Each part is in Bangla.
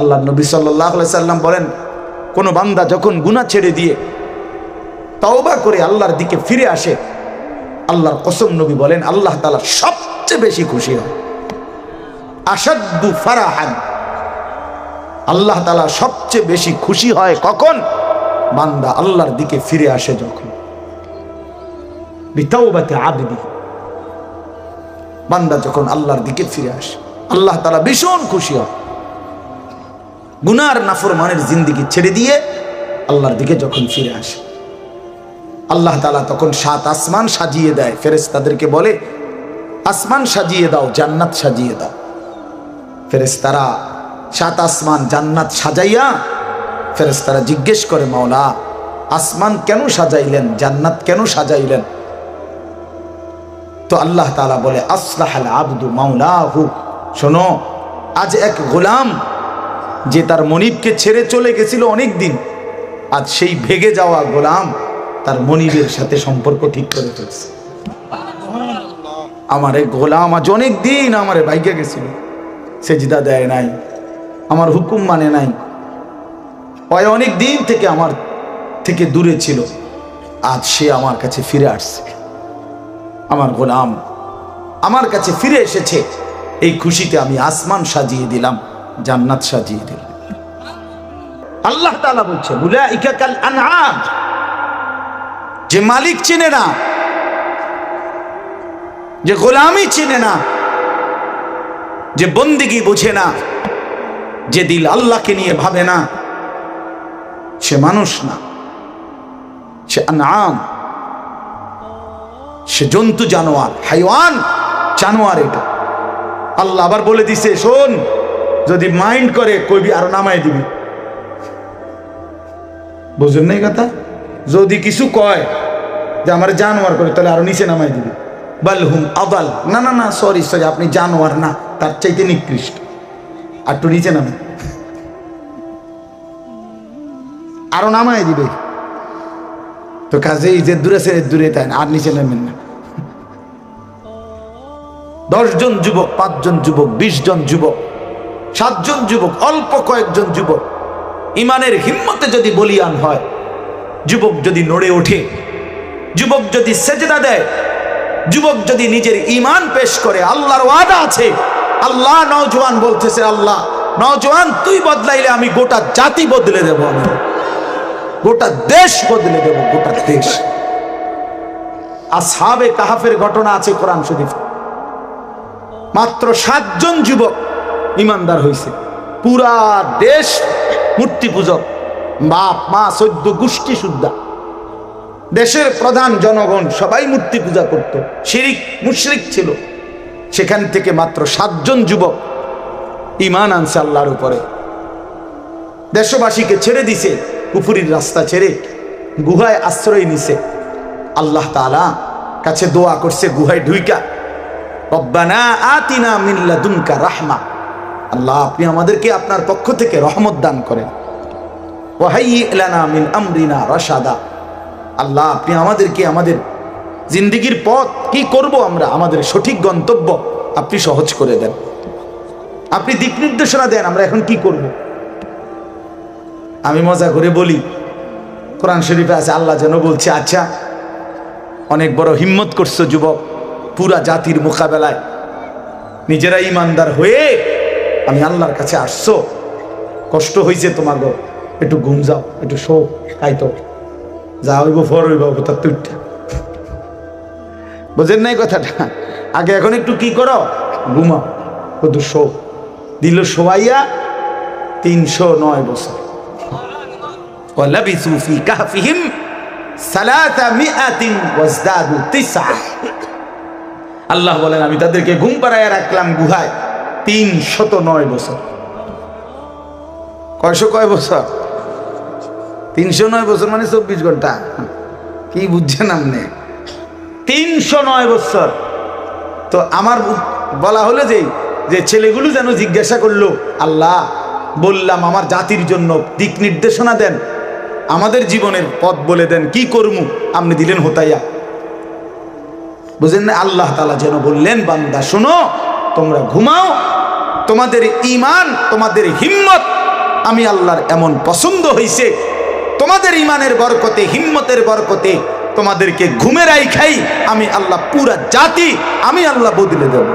আল্লাহ নবী সাল্লাহ সাল্লাম বলেন, কোনো বান্দা যখন গুনাহ ছেড়ে দিয়ে তওবা করে আল্লাহর দিকে ফিরে আসে, আল্লাহর কসম নবী বলেন, আল্লাহ তাআলা সবচেয়ে বেশি খুশি হয়। আসাদ্দু ফারাহান। আল্লাহ তাআলা সবচেয়ে বেশি খুশি হয় কখন? বান্দা আল্লাহর দিকে ফিরে আসে যখন। বিতাওবাতে বান্দা যখন আল্লাহর দিকে ফিরে আসে, আল্লাহ তালা ভীষণ খুশি হয়। গুনার নাফরমানের জিন্দিগি ছেড়ে দিয়ে আল্লাহর দিকে যখন ফিরে আসে, আল্লাহ তালা তখন সাত আসমান সাজিয়ে দেয়। ফেরেস তাদেরকে বলে, আসমান সাজিয়ে দাও, জান্নাত সাজিয়ে দাও। ফেরেস তারা সাত আসমান জান্নাত সাজাইয়া ফেরেস তারা জিজ্ঞেস করে, মাওলা, আসমান কেন সাজাইলেন, জান্নাত কেন সাজাইলেন? তো আল্লাহ তালা বলে আসলাহ আব্দু মাওলাহু। শোনো, আজ এক গোলাম যে তার মনিবকে ছেড়ে চলে গেছিল অনেক দিন আজ সেই ভেগে যাওয়া গোলাম তার মনিবের সাথে সম্পর্ক ঠিক করে ফেলছে আমার এক গোলাম আজ অনেক দিন আমারে বাইকে গেছিল, সেজিদা দেয় নাই, আমার হুকুম মানে নাই। ওই অনেক দিন থেকে আমার থেকে দূরে ছিল, আজ সে আমার কাছে ফিরে আসছে। আমার গোলাম আমার কাছে ফিরে এসেছে, এই খুশিতে আমি আসমান সাজিয়ে দিলাম। জান্নাত সাজিয়ে দিলাম আল্লাহ তাআলা বলছে কাল যে মালিক চিনে না, যে গোলামি চিনে না, যে বন্দিগি বুঝে না, যে দিল আল্লাহকে নিয়ে ভাবে না, সে মানুষ না, সে আনাম সে জন্তু জানোয়ার, হাইওয়ান জানোয়ার এটা। আল্লাহ আবার বলে দিছে, শোন যদি মাইন্ড করে কইবি আরও নামাই দিবি। বুঝুন নাই কথা? যদি কিছু কয় যে আমার জানোয়ার করে তাহলে আরও নিচে নামাই দিবি। বালহুম আদাল। না না না সরি সরি আপনি জানোয়ার না তার চাইতে নিকৃষ্ট। আর একটু নিচে নামে। আরও নামাই দিবে। তো কাজেই যে দূরে সে দূরে তাই না, আর নিচে নামেন না। দশজন যুবক পাঁচজন যুবক বিশ জন যুবক সাতজন যুবক, অল্প কয়েকজন যুবক। ইমানের হিম্মতে যদি বলিয়ান হয়, যুবক যদি নড়ে ওঠে, যুবক যদি সেজদা দেয়, যুবক যদি নিজের ইমান পেশ করে, আল্লাহর ওয়াদা আছে। আল্লাহ নওজোয়ান বলতেছে, আল্লাহ, নওজোয়ান, তুই বদলাইলে আমি গোটা জাতি বদলে দেব আমি। গোটা দেশ বদলে দেব, গোটা দেশ। আসহাবে কাহাফের ঘটনা আছে কোরআন শরীফ। মাত্র সাতজন যুবক ইমানদার হয়েছে পুরা দেশ মূর্তি পূজক। বাপ, মা, সদ্য, গোষ্ঠী শুদ্ধা। দেশের প্রধান জনগণ সবাই মূর্তি পূজা করত। শিরিক, মুশরিক ছিল। সেখান থেকে মাত্র সাতজন যুবক ইমান আনছে আল্লাহর উপরে। দেশবাসীকে ছেড়ে দিছে, কুফুরির রাস্তা ছেড়ে গুহায় আশ্রয় নিছে। আল্লাহ তাআলা কাছে দোয়া করছে, গুহায় ঢুইকা। রব্বানা আতিনা মিল্লা দুমকা রাহমা। আল্লাহ, আপনি আমাদেরকে আপনার পক্ষ থেকে রহমত দান করেন। মিন আমরিনা রাশাদা। আল্লাহ, আপনি আমাদেরকে আমাদের জিন্দিগির পথ কি করব আমরা, আমাদের সঠিক গন্তব্য আপনি সহজ করে দেন। আপনি দিক নির্দেশনা দেন, আমরা এখন কি করব? আমি মজা করে বলি, কোরআন শরীফে আছে, আল্লাহ যেন বলছে আচ্ছা অনেক বড় হিম্মত করছ যুবক, পুরা জাতির মোকাবেলায়। নিজেরা ইমানদার হয়ে আমি আল্লাহর কাছে আসছো কষ্ট হয়েছে তোমার গো একটু ঘুম যাও একটু শো তাই তো যা হইব ফর হইব তার তুইটা বোঝেন নাই কথাটা আগে এখন একটু কি করো ঘুমাও একটু শো দিল শোয়াইয়া তিনশো নয় বছর ولبثوا في كهفهم ثلاثمائة وازدادوا تسعة আল্লাহ বলেন আমি তাদেরকে ঘুম পাড়ায় রাখলাম গুহায় তিন শত নয় বছর। কয়শো কয় বছর? তিনশো নয় বছর মানে চব্বিশ ঘণ্টা। কি বুঝছেন আপনি? তিনশো নয় বছর। তো আমার বলা হলো যে যে ছেলেগুলো যেন জিজ্ঞাসা করল, আল্লাহ, বললাম আমার জাতির জন্য দিক নির্দেশনা দেন। আমাদের জীবনের পথ বলে দেন, কি করমু? আপনি দিলেন হোতাইয়া। বুঝলেন আল্লাহ তালা যেন বললেন, বান্দা, শোনো তোমরা ঘুমাও, তোমাদের ইমান তোমাদের হিম্মত। আমি আল্লাহর এমন পছন্দ হইছে, তোমাদের ইমানের বরকতে, হিম্মতের বরকতে তোমাদেরকে ঘুমেরাই খাই আমি আল্লাহ পুরা জাতি, আমি আল্লাহ বদলে দেব।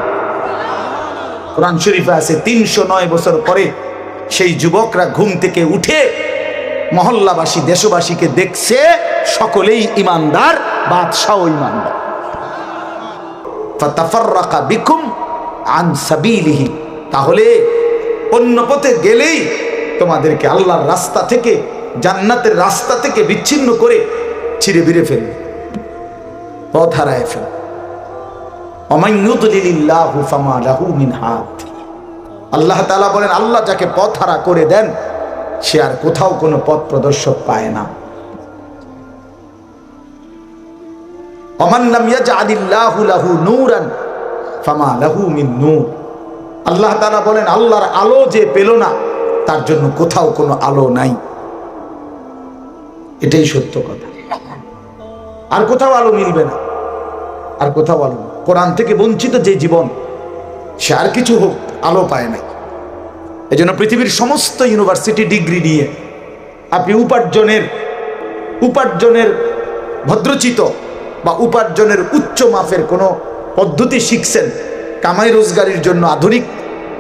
কোরআন শরীফে আছে, তিনশো নয় বছর পরে সেই যুবকরা ঘুম থেকে উঠে মহল্লাবাসী, দেশবাসীকে দেখছে, সকলেই ইমানদার বাদশাহ ইমানদার বিকুম আন সাবিলিহি। তাহলে অন্য পথে গেলেই তোমাদেরকে আল্লাহর রাস্তা থেকে, জান্নাতের রাস্তা থেকে বিচ্ছিন্ন করে ছিঁড়ে বিড়ে ফেলবে। পথ হারায় ফেল আল্লাহ তাআলা বলেন, আল্লাহ যাকে পথ হারা করে দেন, সে আর কোথাও কোনো পথ প্রদর্শক পায় না। অমান্নাম ইয়াজআলিল্লাহু লাহু নূরান ফামা লাহু মিন নূর। আল্লাহ তাআলা বলেন, আল্লাহর আলো যে পেল না, তার জন্য কোথাও কোনো আলো নাই। এটাই সত্য কথা। আর কোথাও আলো মিলবে না। আর কোথাও আলো কোরআন থেকে বঞ্চিত যে জীবন, সে আর কিছু হোক, আলো পায় নাই। এই জন্য পৃথিবীর সমস্ত ইউনিভার্সিটি ডিগ্রি নিয়ে আপনি উপার্জনের উপার্জনের ভদ্রচিত বা উপার্জনের উচ্চ মাপের কোনো পদ্ধতি শিখছেন। কামাই রোজগারির জন্য আধুনিক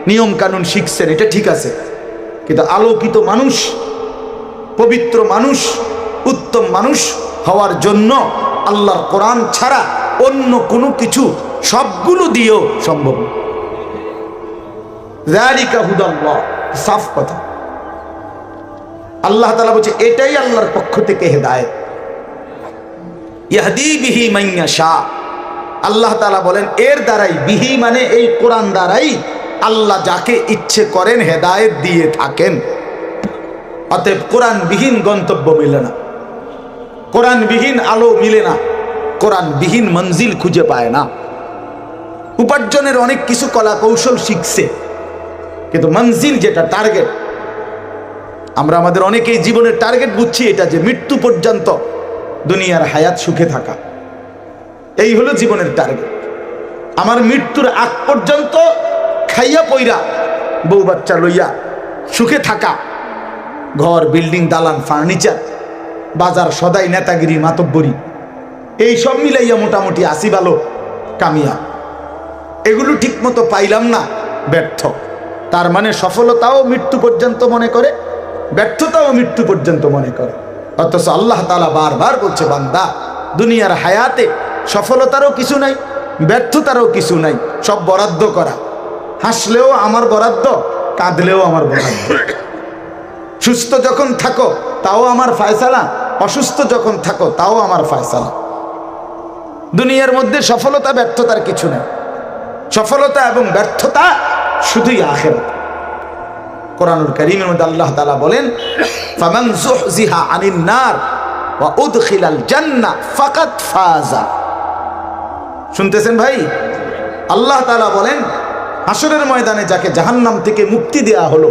নিয়ম কানুন শিখছেন, এটা ঠিক আছে। কিন্তু আলোকিত মানুষ, পবিত্র মানুষ, উত্তম মানুষ হওয়ার জন্য আল্লাহর কোরআন ছাড়া অন্য কোনো কিছু সবগুলো দিয়েও সম্ভব। সাফ কথা। আল্লাহ তালা বলছে, এটাই আল্লাহর পক্ষ থেকে হেদায়েত। ইয়াহদি বিহি মাইয়া শাহ আল্লাহ তালা বলেন, এর দ্বারাই বিহি মানে এই কোরআন দ্বারাই আল্লাহ যাকে ইচ্ছে করেন হেদায়েত দিয়ে থাকেন। অতএব কোরআন বিহীন গন্তব্য মিলে না। কোরআন বিহীন আলো মিলে না। কোরআন বিহীন মঞ্জিল খুঁজে পায় না। উপার্জনের অনেক কিছু কলা কৌশল শিখছে। কিন্তু মঞ্জিল যেটা টার্গেট আমরা আমাদের অনেকেই জীবনের টার্গেট বুঝছি এটা যে মৃত্যু পর্যন্ত দুনিয়ার হায়াত সুখে থাকা। এই হলো জীবনের টার্গেট আমার মৃত্যুর আগ পর্যন্ত খাইয়া পইরা বউ বাচ্চা লইয়া সুখে থাকা, ঘর বিল্ডিং দালান ফার্নিচার বাজার, সদাই, নেতাগিরি, মাতব্বরি, এই সব মিলাইয়া মোটামুটি আসি ভালো, কামিয়া। এগুলো ঠিক মতো পাইলাম না, ব্যর্থ। তার মানে সফলতাও মৃত্যু পর্যন্ত মনে করে, ব্যর্থতাও মৃত্যু পর্যন্ত মনে করে। অথচ আল্লাহ তালা বারবার বলছে, বান্দা, দুনিয়ার হায়াতে সফলতারও কিছু নাই, ব্যর্থতারও কিছু নাই, সব বরাদ্দ করা। হাসলেও আমার বরাদ্দ, কাঁদলেও আমার বরাদ্দ। সুস্থ যখন থাকো, তাও আমার ফায়সালা। অসুস্থ যখন থাকো, তাও আমার ফায়সালা। দুনিয়ার মধ্যে সফলতা, ব্যর্থতার কিছু নেই। সফলতা এবং ব্যর্থতা শুধুই আখের কোরআনুল করিমের মধ্যে আল্লাহ তাআলা বলেন, ফামান যুহজিহা আনিন নার ওয়া উদখিলাল জান্নাহ ফাকাত ফাজা। শুনতেছেন ভাই? আল্লাহ তালা বলেন হাসরের ময়দানে যাকে জাহান্নাম থেকে মুক্তি দেয়া হলো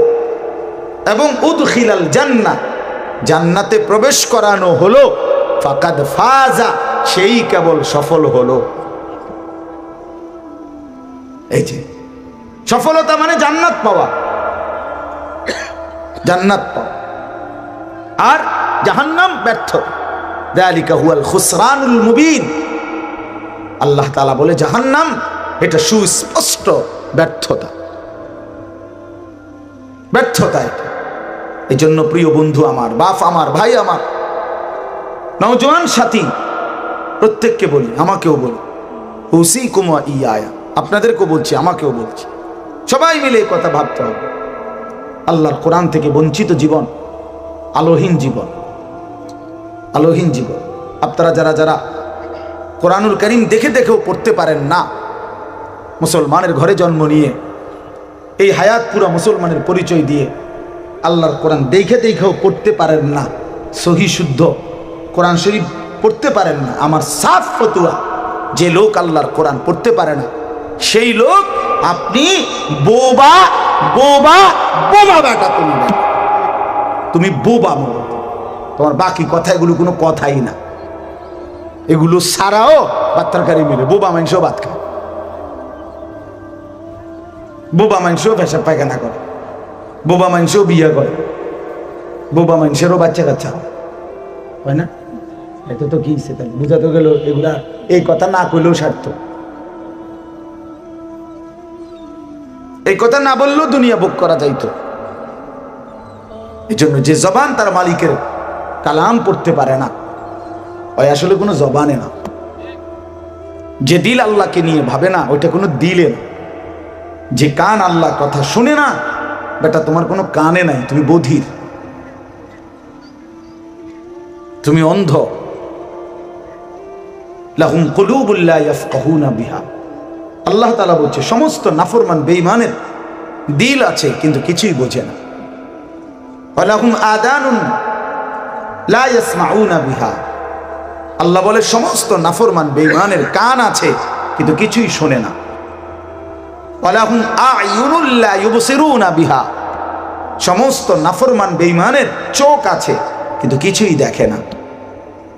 এবং উদখিলাল জান্না, জান্নাতে প্রবেশ করানো হলো, ফাকাদ ফাজা, সেই কেবল সফল হলো। এই যে, সফলতা মানে জান্নাত পাওয়া। জান্নাত পাওয়া। আর জাহান্নাম ব্যর্থ। দালিকা হুয়াল খুসরানুল মুবিন। আল্লাহ তালা বলে, জাহান্নাম, এটা সুস্পষ্ট ব্যর্থতা। ব্যর্থতা এটা। এই জন্য প্রিয় বন্ধু আমার, বাপ আমার, ভাই আমার, নওজোয়ান সাথী, প্রত্যেককে বলি, আমাকেও বলি হুসি কুমা ইয়ায়া, আপনাদেরকেও বলছি, আমাকেও বলছি। সবাই মিলে এই কথা ভাবতে হবে। আল্লাহর কোরআন থেকে বঞ্চিত জীবন, আলোহীন জীবন আলোহীন জীবন। আপনারা যারা যারা কোরআনুল করিম দেখে দেখেও পড়তে পারেন না। মুসলমানের ঘরে জন্ম নিয়ে, এই হায়াত পুরা মুসলমানের পরিচয় দিয়ে আল্লাহর কোরআন দেখে দেখেও পড়তে পারেন না। সহি শুদ্ধ কোরআন শরীফ পড়তে পারেন না। আমার সাফ ফতুয়া, যে লোক আল্লাহর কোরআন পড়তে পারে না, সেই লোক আপনি বোবা বোবা বোবা বেটা তুমি তুমি বোবা তোমার বাকি কথা এগুলো কোনো কথাই না। এগুলো সারাও ভাত তরকারি মিলে। বোবা মাংসও ভাত খায়। বোবা মাংসও পেশাব পায়খানা করে। বোবা মাংসও বিয়ে করে। বোবা মানুষেরও বাচ্চা কাচ্চা হয়। না? এটা তো কি তাহলে? বুঝা তো গেল এগুলা এই কথা না কইলেও স্বার্থ এই কথা না বললেও দুনিয়া ভোগ করা যাইতো। এই জন্য যে জবান তার মালিকের কালাম পড়তে পারে না। ওই আসলে কোনো জবানে না। যে দিল আল্লাহকে নিয়ে ভাবে না, ওইটা কোনো দিলে না। যে কান আল্লাহ কথা শুনে না, বেটা তোমার কোনো কানে নাই, তুমি বধির। তুমি অন্ধ। লাহুম বিহা। আল্লাহ তাআলা বলছে, সমস্ত নাফরমান বেঈমানের দিল আছে, কিন্তু কিছুই বোঝে না। ওয়ালাহুম আদানুন লা বিহা। আল্লাহ বলে, সমস্ত নাফরমান, বেঈমানের কান আছে, কিন্তু কিছুই শোনে না। বিহা। সমস্ত নাফরমান, বেঈমানের চোখ আছে, কিন্তু কিছুই দেখে না।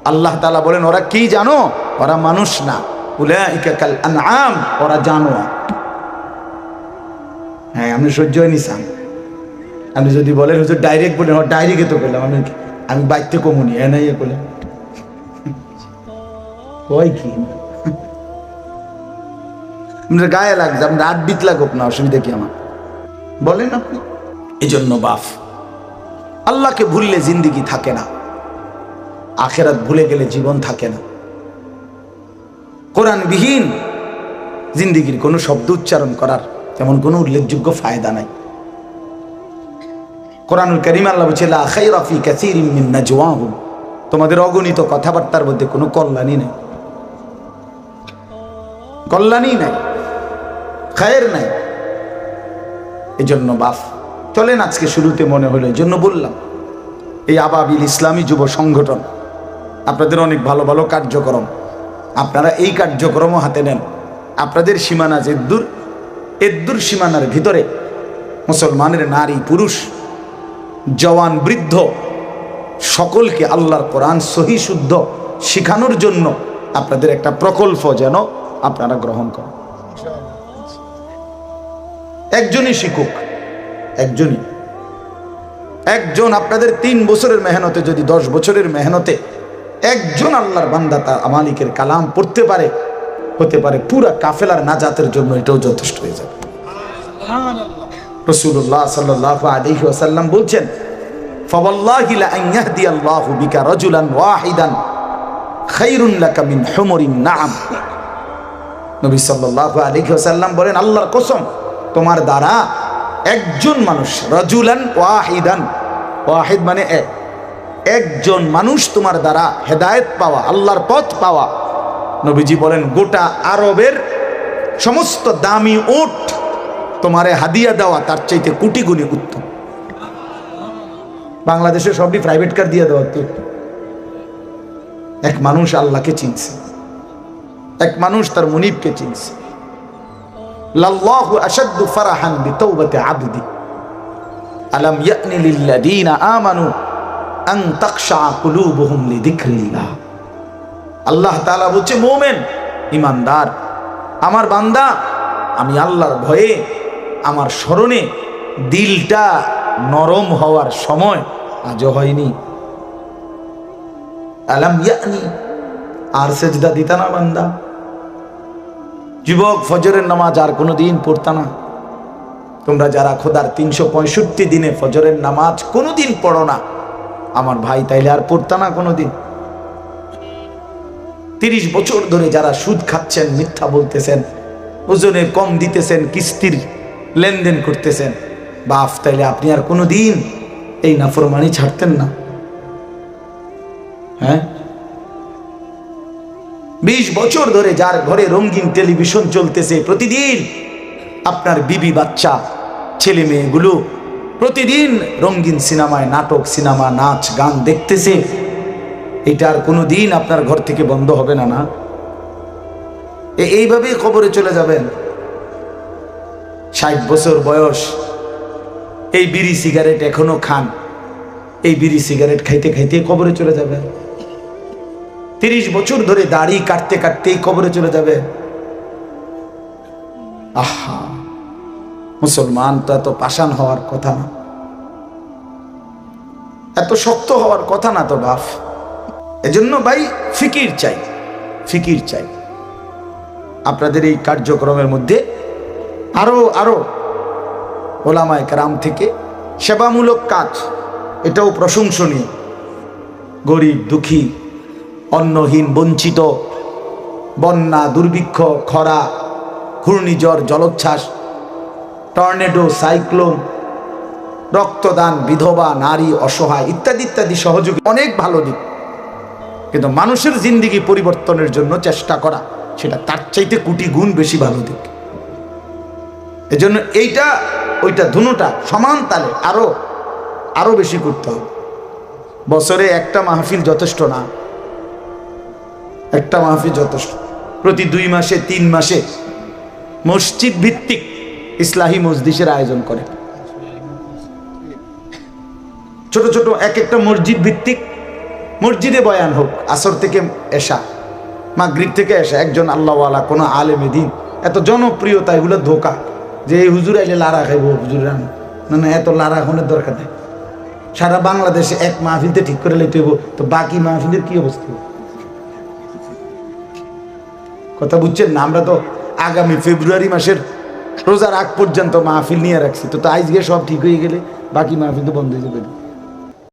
আল্লাহ তাআলা বলেন, ওরা কি জানো? ওরা মানুষ না। উলাইকা কাল আনআম, ওরা জানোয়ার। হ্যাঁ আমি সহ্য হয়ে নিসাম আপনি যদি বলেন, হুজুর ডাইরেক্ট বলেন ডাইরেক্টে তো পেলাম আমি আমি বাইতে কমুনি, এ নাই, এ করলাম। কয় কি? আপনার গায়ে লাগছে আপনার আড্ডিত লাগুক না অসুবিধা কি আমার? বলেন আপনি। এই জন্য বাফ আল্লাহকে ভুললে জিন্দিগি থাকে না আখেরাত ভুলে গেলে জীবন থাকে না। কোরআনবিহীন জিন্দিগির কোনো শব্দ উচ্চারণ করার তেমন কোনো উল্লেখযোগ্য ফায়দা নাই। কোরআনুল করিম আল্লাহ বলছে তোমাদের অগণিত কথাবার্তার মধ্যে কোনো কল্যাণই নেই। কল্যাণই নাই, খায়ের নাই। এজন্য বাফ চলেন আজকে শুরুতে মনে হলো এই জন্য বললাম, এই আবাবিল ইসলামী যুব সংগঠন, আপনাদের অনেক ভালো ভালো কার্যক্রম, আপনারা এই কার্যক্রমও হাতে নেন। আপনাদের সীমানা যেদ্দুর এদ্দুর সীমানার ভিতরে মুসলমানের নারী, পুরুষ, জওয়ান, বৃদ্ধ, সকলকে আল্লাহর কোরআন সহি শুদ্ধ শিখানোর জন্য আপনাদের একটা প্রকল্প যেন আপনারা গ্রহণ করেন। একজনই শিক্ষক, একজনই। একজন আপনাদের তিন বছরের মেহনতে, যদি দশ বছরের মেহনতে একজন আল্লাহর বান্দা তার আমালিকের কালাম পড়তে পারে, হতে পারে পুরা কাফেলার নাজাতের জন্য এটাও যথেষ্ট হয়ে যাবে। আল্লাহ বলছেন নবী সাল্লাল্লাহু আলাইহি ওয়াসাল্লাম বলেন, আল্লাহর কসম, তোমার দ্বারা একজন মানুষ রজুলান ওয়াহিদান। ওয়াহিদ মানে এক একজন মানুষ তোমার দ্বারা হেদায়েত পাওয়া, আল্লাহর পথ পাওয়া। নবীজি বলেন, গোটা আরবের সমস্ত দামি ওট তোমারে হাদিয়া দেওয়া, তার চাইতে কোটি গুণে উত্তম। বাংলাদেশে সবই প্রাইভেট কার দিয়ে দেওয়া, তো। এক মানুষ আল্লাহকে চিনছে। এক মানুষ তার মুনিবকে চিনছে। আল্লাহ তাআলা ইমানদার আমার বান্দা, আমি আল্লাহর ভয়ে আমার স্মরণে দিলটা নরম হওয়ার সময় আজও হয়নি। আলাম আর সেজদা দিতা না বান্দা। যুবক, ফজরের নামাজ আর কোনো দিন পড়তা না। তোমরা যারা খোদার তিনশো পঁয়ষট্টি দিনে ফজরের নামাজ কোনো দিন পড়ো না, আমার ভাই তাইলে আর পড়তা না কোনো দিন তিরিশ বছর ধরে যারা সুদ খাচ্ছেন, মিথ্যা বলতেছেন, ওজনে কম দিতেছেন, কিস্তির লেনদেন করতেছেন বাফ তাইলে আপনি আর কোনো দিন এই নাফরমানি ছাড়তেন না। হ্যাঁ? বিশ বছর ধরে যার ঘরে রঙিন টেলিভিশন চলতেছে প্রতিদিন আপনার বিবি বাচ্চা, ছেলে মেয়েগুলো প্রতিদিন রঙিন সিনেমায় নাটক, সিনেমা, নাচ, গান দেখতেছে। এটা আর কোনো দিন আপনার ঘর থেকে বন্ধ হবে না না? এইভাবেই খবরে চলে যাবেন। ষাট বছর বয়স। এই বিড়ি সিগারেট এখনও খান। এই বিড়ি সিগারেট খাইতে খাইতে কবরে চলে যাবে তিরিশ বছর ধরে দাড়ি কাটতে কাটতে এই কবরে চলে যাবে। আহা, মুসলমান তো পাষাণ হওয়ার কথা না। এত শক্ত হওয়ার কথা না তো বাপ। এজন্য ভাই ফিকির চাই ফিকির চাই। আপনাদের এই কার্যক্রমের মধ্যে আরও আরও ওলামায় কারাম থেকে সেবামূলক কাজ, এটাও প্রশংসনীয়। গরিব দুঃখী অন্নহীন বঞ্চিত, বন্যা, দুর্ভিক্ষ, খরা, ঘূর্ণিঝড়, জলোচ্ছ্বাস, টর্নেডো, সাইক্লোন, রক্তদান, বিধবা, নারী, অসহায় ইত্যাদি ইত্যাদি সহযোগী। অনেক ভালো দিক। কিন্তু মানুষের জিন্দিগি পরিবর্তনের জন্য চেষ্টা করা, সেটা তার চাইতে কোটি গুণ বেশি ভালো দিক। এজন্য এইটা, ওইটা ধুনুটা সমান তালে আরও আরও বেশি করতে হবে। বছরে একটা মাহফিল যথেষ্ট না। একটা মাহফিল যথেষ্ট। প্রতি দুই মাসে, তিন মাসে মসজিদ ভিত্তিক ইসলাহী মসজিদের আয়োজন করে। ছোট ছোট এক একটা মসজিদ ভিত্তিক মসজিদে বয়ান হোক, আসর থেকে এসা, মাগরিব থেকে এসা, একজন আল্লাহওয়ালা, কোনো আলেমে দিন, এত জনপ্রিয়তা, এগুলো ধোকা। যে, এই হুজুর আইলে লারা খাইব, হুজুর না না, এত লারা হনের দরকার নেই। সারা বাংলাদেশে এক মাহফিলতে ঠিক করে লেতে তো বাকি মাহফিলের কি অবস্থা? কথা বুঝছেন না, আমরা তো আগামী ফেব্রুয়ারি মাসের রোজার আগ পর্যন্ত মাহফিল নিয়ে রাখছি। তো আজকে সব ঠিক হয়ে গেলে বাকি মাহফিল তো বন্ধ হয়ে যাবে।